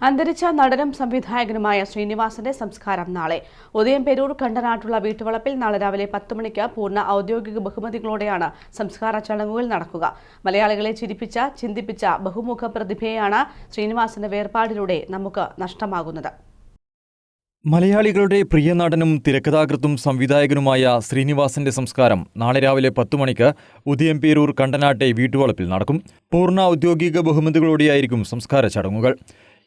അന്തരിച്ച നടനും സംവിധായകനുമായ ശ്രീനിവാസന്റെ സംസ്കാരം നാളെ. ഉദയം ഉദയംപേരൂർ കണ്ടനാട്ടുള്ള വീട്ടുവളപ്പിൽ നാളെ രാവിലെ പത്ത് മണിക്ക് പൂർണ ഔദ്യോഗിക ബഹുമതികളോടെയാണ് സംസ്കാര ചടങ്ങുകൾ നടക്കുക. മലയാളികളെ ചിരിപ്പിച്ച ചിന്തിപ്പിച്ച ബഹുമുഖ പ്രതിഭയാണ് ശ്രീനിവാസന്റെ വേർപാടിലൂടെ നമുക്ക് നഷ്ടമാകുന്നത്. മലയാളികളുടെ പ്രിയ നടനും തിരക്കഥാകൃത്തും സംവിധായകനുമായ ശ്രീനിവാസന്റെ സംസ്കാരം നാളെ രാവിലെ പത്തു മണിക്ക് ഉദയംപേരൂർ കണ്ടനാട്ടെ വീട്ടുവളപ്പിൽ നടക്കും. പൂർണ ഔദ്യോഗിക ബഹുമതികളോടെയായിരിക്കും സംസ്കാര ചടങ്ങുകൾ.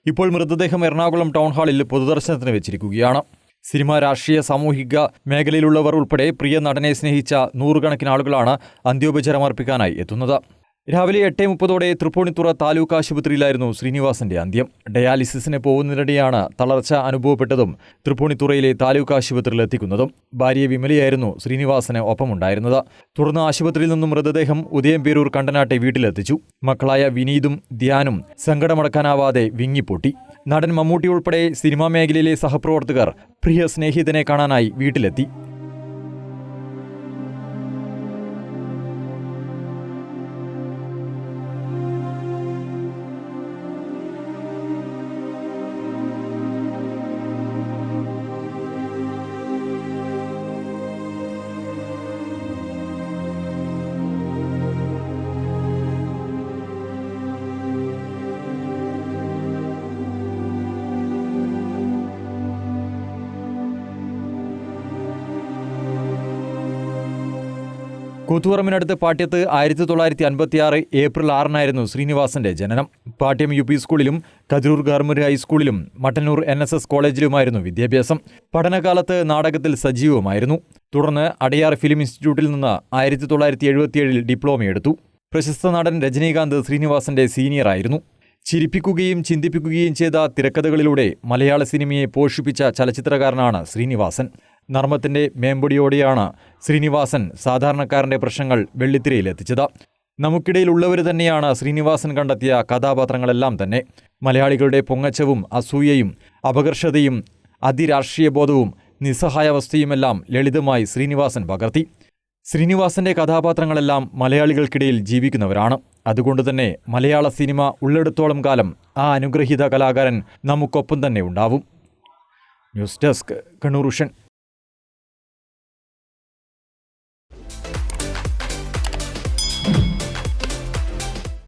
ഇപ്പോൾ മൃതദേഹം എറണാകുളം ടൗൺ ഹാളിൽ പൊതുദർശനത്തിന് വെച്ചിരിക്കുകയാണ്. സിനിമ രാഷ്ട്രീയ സാമൂഹിക മേഖലയിലുള്ളവർ ഉൾപ്പെടെ പ്രിയ നടനെ സ്നേഹിച്ച നൂറുകണക്കിന് ആളുകളാണ് അന്ത്യോപചാരം അർപ്പിക്കാനായി എത്തുന്നത്. രാവിലെ എട്ട് മുപ്പതോടെ തൃപ്പൂണിത്തുറ താലൂക്ക് ആശുപത്രിയിലായിരുന്നു ശ്രീനിവാസന്റെ അന്ത്യം. ഡയാലിസിസിന് പോകുന്നതിനിടെയാണ് തളർച്ച അനുഭവപ്പെട്ടതും തൃപ്പൂണിത്തുറയിലെ താലൂക്ക് ആശുപത്രിയിൽ എത്തിക്കുന്നതും. ഭാര്യ വിമലയായിരുന്നു ശ്രീനിവാസന് ഒപ്പമുണ്ടായിരുന്നത്. തുടർന്ന് ആശുപത്രിയിൽ നിന്നും മൃതദേഹം ഉദയംപേരൂർ കണ്ടനാട്ടെ വീട്ടിലെത്തിച്ചു. മക്കളായ വിനീതും ധ്യാനും സങ്കടമടക്കാനാവാതെ വിങ്ങിപ്പൊട്ടി. നടൻ മമ്മൂട്ടി ഉൾപ്പെടെ സിനിമാ മേഖലയിലെ സഹപ്രവർത്തകർ പ്രിയ സ്നേഹിതനെ കാണാനായി വീട്ടിലെത്തി. കൂത്തുപറമ്പിനടുത്ത് പാട്യത്ത് ആയിരത്തി തൊള്ളായിരത്തി അൻപത്തിയാറ് ഏപ്രിൽ ആറിനായിരുന്നു ശ്രീനിവാസന്റെ ജനനം. പാട്യം യു പി സ്കൂളിലും കതിരൂർ ഗവർമെന്റ് ഹൈസ്കൂളിലും മട്ടന്നൂർ എൻ എസ് എസ് കോളേജിലുമായിരുന്നു വിദ്യാഭ്യാസം. പഠനകാലത്ത് നാടകത്തിൽ സജീവമായിരുന്നു. തുടർന്ന് അടയാർ ഫിലിം ഇൻസ്റ്റിറ്റ്യൂട്ടിൽ നിന്ന് ആയിരത്തി തൊള്ളായിരത്തി എഴുപത്തിയേഴിൽ ഡിപ്ലോമ എടുത്തു. പ്രശസ്ത നടൻ രജനീകാന്ത് ശ്രീനിവാസന്റെ സീനിയറായിരുന്നു ചിരിപ്പിക്കുകയും ചിന്തിപ്പിക്കുകയും ചെയ്ത തിരക്കഥകളിലൂടെ മലയാള സിനിമയെ പോഷിപ്പിച്ച ചലച്ചിത്രകാരനാണ് ശ്രീനിവാസൻ. നർമ്മത്തിന്റെ മേമ്പൊടിയോടെയാണ് ശ്രീനിവാസൻ സാധാരണക്കാരന്റെ പ്രശ്നങ്ങൾ വെള്ളിത്തിരയിലെത്തിച്ചത്. നമുക്കിടയിലുള്ളവർ തന്നെയാണ് ശ്രീനിവാസൻ കണ്ടെത്തിയ കഥാപാത്രങ്ങളെല്ലാം തന്നെ. മലയാളികളുടെ പൊങ്ങച്ചവും അസൂയയും അപകർഷതയും അതിരാഷ്ട്രീയ ബോധവും നിസ്സഹായാവസ്ഥയുമെല്ലാം ലളിതമായി ശ്രീനിവാസൻ പകർത്തി. ശ്രീനിവാസന്റെ കഥാപാത്രങ്ങളെല്ലാം മലയാളികൾക്കിടയിൽ ജീവിക്കുന്നവരാണ്. അതുകൊണ്ടുതന്നെ മലയാള സിനിമ ഉള്ളിടത്തോളം കാലം ആ അനുഗ്രഹീത കലാകാരൻ നമുക്കൊപ്പം തന്നെ ഉണ്ടാവും. News desk Kannur